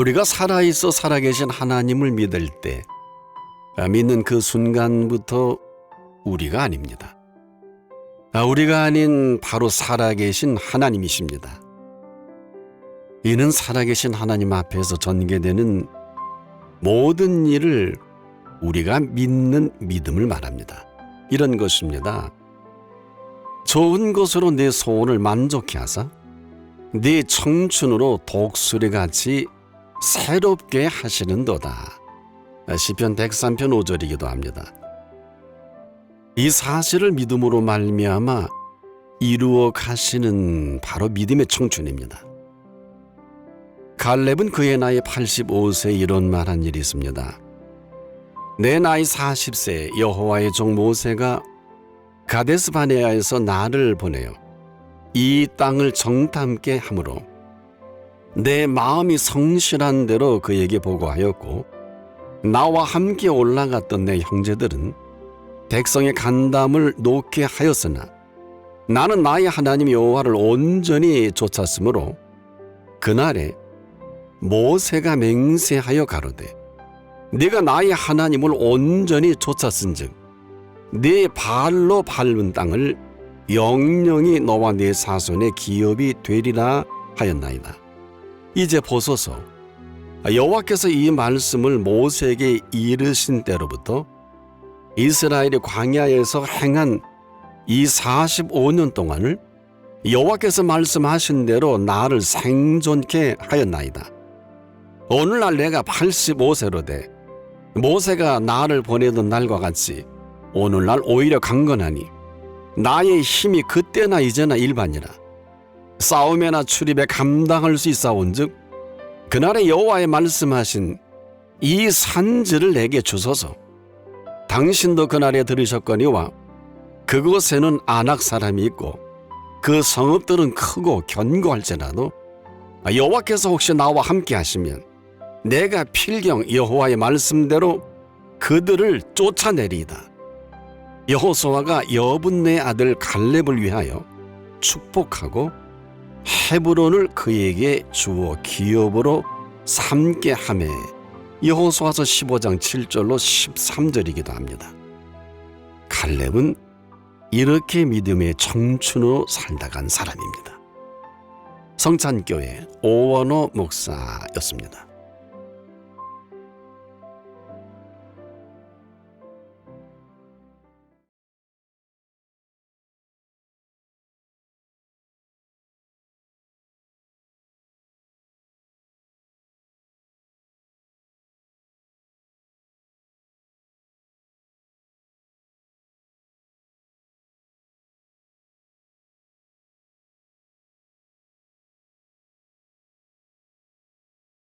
우리가 살아있어 살아계신 하나님을 믿을 때 아, 믿는 그 순간부터 우리가 아닙니다. 아, 우리가 아닌 바로 살아계신 하나님이십니다. 이는 살아계신 하나님 앞에서 전개되는 모든 일을 우리가 믿는 믿음을 말합니다. 이런 것입니다. 좋은 것으로 내 소원을 만족케 하사 네 청춘으로 독수리같이 새롭게 하시는도다. 시편 103편 5절이기도 합니다. 이 사실을 믿음으로 말미암아 이루어 가시는 바로 믿음의 청춘입니다. 갈렙은 그의 나이 85세 이런 말한 일이 있습니다. 내 나이 40세 여호와의 종 모세가 가데스 바네아에서 나를 보내요. 이 땅을 정탐케 함으로 내 마음이 성실한 대로 그에게 보고하였고 나와 함께 올라갔던 내 형제들은 백성의 간담을 놓게 하였으나 나는 나의 하나님 여호와를 온전히 쫓았으므로 그날에 모세가 맹세하여 가로되 네가 나의 하나님을 온전히 쫓았은즉 네 발로 밟은 땅을 영영이 너와 네 사손의 기업이 되리라 하였나이다. 이제 보소서 여호와께서 이 말씀을 모세에게 이르신 때로부터 이스라엘이 광야에서 행한 이 45년 동안을 여호와께서 말씀하신 대로 나를 생존케 하였나이다. 오늘날 내가 85세로 돼 모세가 나를 보내던 날과 같이 오늘날 오히려 강건하니 나의 힘이 그때나 이제나 일반이라 싸움에나 출입에 감당할 수 있사온즉 그날의 여호와의 말씀하신 이 산지를 내게 주소서 당신도 그날에 들으셨거니와 그곳에는 안악 사람이 있고 그 성읍들은 크고 견고할지라도 여호와께서 혹시 나와 함께 하시면 내가 필경 여호와의 말씀대로 그들을 쫓아내리이다. 여호수아가 여분네 아들 갈렙을 위하여 축복하고 헤브론을 그에게 주어 기업으로 삼게 하매 여호수아서 15장 7절로 13절이기도 합니다. 갈렙은 이렇게 믿음의 청춘으로 살다 간 사람입니다. 성찬교회 오원호 목사였습니다.